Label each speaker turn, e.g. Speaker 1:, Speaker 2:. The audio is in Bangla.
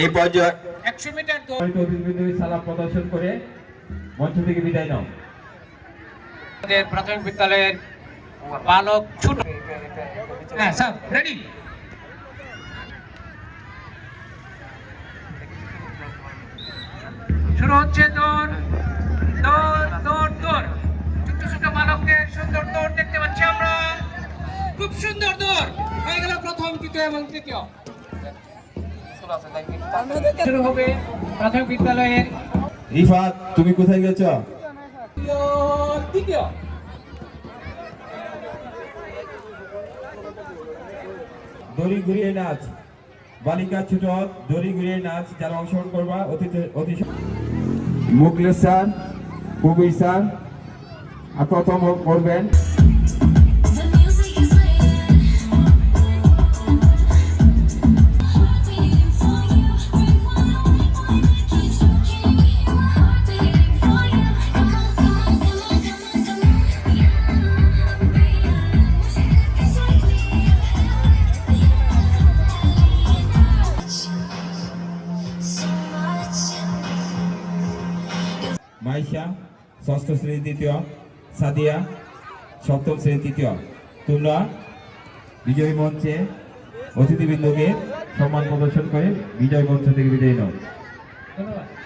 Speaker 1: এই পর্যায়ে
Speaker 2: একশো মিটার দৌড়।
Speaker 3: সালাম প্রদর্শন করে মঞ্চ থেকে বিদায় নাও।
Speaker 2: আমাদের প্রাথমিক বিদ্যালয়ের বালক ছোট হ্যাঁ স্যার রেডি শুরু হচ্ছে দৌড় দৌড় দৌড় দৌড়। ছোট ছোট বালকদের সুন্দর দৌড় দেখতে পাচ্ছি আমরা। খুব সুন্দর দৌড়। হয়ে গেল প্রথম তৃতীয় এবং তৃতীয়। শুরু হবে প্রাথমিক বিদ্যালয়ের
Speaker 3: রিফাত তুমি কোথায় গেছো? দড়ি ঘুরিয়ে নাচ। বালিকা ছোট দড়ি ঘুরিয়ে নাচ যারা অংশগ্রহণ করবা অতি অতি মুকলেশ স্যার কবির স্যার আর প্রথম করবেন মাইশা, ষষ্ঠ শ্রেণি দ্বিতীয়, সাদিয়া, সপ্তম শ্রেণি তৃতীয়। তোমরা বিজয় মঞ্চে অতিথিবৃন্দকে সম্মান প্রদর্শন করে বিজয় মঞ্চ থেকে বিদায় নাও।
Speaker 2: ধন্যবাদ।